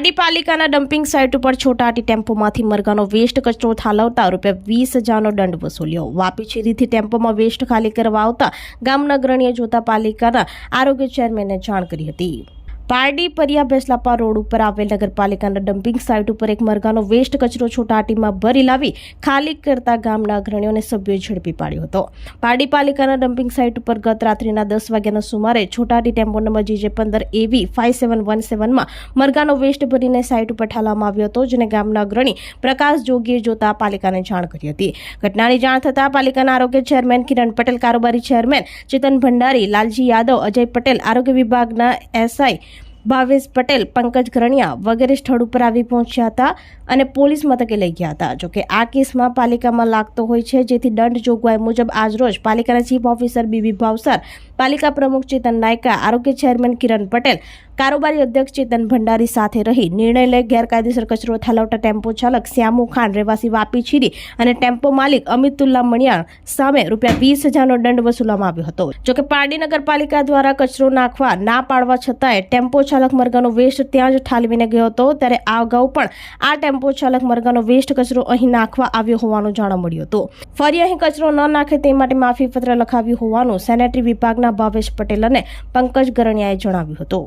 પારડી પાલિકાના dumping site ઉપર છોટાટી ટેમ્પોમાંથી મરઘાનો waste કચરો ઠાલવતા રૂપિયા વીસ હજારનો દંડ વસૂલ્યો. વાપી છેરીથી ટેમ્પોમાં વેસ્ટ ખાલી કરવા આવતા ગામના અગ્રણીએ જોતા પાલિકાના આરોગ્ય ચેરમેને જાણ કરી હતી. પારડી પરિયા ભેસલાપા રોડ ઉપર આવેલ નગરપાલિકાના ડમ્પિંગ સાઇટ ઉપર એક મરઘાનો વેસ્ટ કચરો છોટાટીમાં ભરી લાવી ખાલી કરતા ગામના અગ્રણીઓને સભ્યોએ ઝડપી પાડ્યો હતો. પારડી પાલિકાના ડમ્પિંગ સાઇટ ઉપર ગત રાત્રિના દસ વાગ્યાના સુમારે છોટાટી ટેમ્પો નંબર જીજે પંદર એવી ફાઇવ સેવન વન સેવનમાં મરઘાનો વેસ્ટ ભરીને સાઇટ ઉપર ઠાલવામાં આવ્યો હતો, જેને ગામના અગ્રણી પ્રકાશ જોગીએ જોતા પાલિકાને જાણ કરી હતી. ઘટનાની જાણ થતાં પાલિકાના આરોગ્ય ચેરમેન કિરણ પટેલ, કારોબારી ચેરમેન ચેતન ભંડારી, લાલજી યાદવ, અજય પટેલ, આરોગ્ય વિભાગના એસઆઈ ભાવેશ પટેલ, પંકજ ઘરણિયા વગેરે સ્થળ ઉપર આવી પહોંચ્યા હતા અને પોલીસ મથકે લઈ ગયા હતા. જોકે આ કેસમાં પાલિકામાં લાગતો હોય છે, જેથી દંડ જોગવાઈ મુજબ આજરોજ પાલિકાના ચીફ ઓફિસર બીબી ભાવસર, પાલિકા પ્રમુખ ચેતન નાયકા, આરોગ્ય ચેરમેન કિરણ પટેલ, કારોબારી અધ્યક્ષ ચેતન ભંડારી સાથે રહી. નિર્ણય લઈ ગેરકાયદેસર કચરો ઠાલવતા ટેમ્પો ચાલક શ્યામુ ખાન રહેવાસી વાપી છીરી અને ટેમ્પો માલિક અમિતુલ્લા મણિયાર સામે રૂપિયા વીસ હજારનો દંડ વસૂલવામાં આવ્યો હતો. જોકે પારડી નગરપાલિકા દ્વારા કચરો નાખવા ના પાડવા છતાંય ટેમ્પો ચાલક મરઘાનો વેસ્ટ ત્યાં જ ઠાલવીને ગયો હતો. ત્યારે આ અગાઉ પણ આ ટેમ્પો ચાલક મરઘાનો વેસ્ટ કચરો અહીં નાખવા આવ્યો હોવાનું જાણવા મળ્યું હતું. ફરી અહીં કચરો ન નાખે તે માટે માફી પત્ર લખાવ્યું હોવાનું સેનેટરી વિભાગના ભાવેશ પટેલ અને પંકજ ગરણિયાએ જણાવ્યું હતું.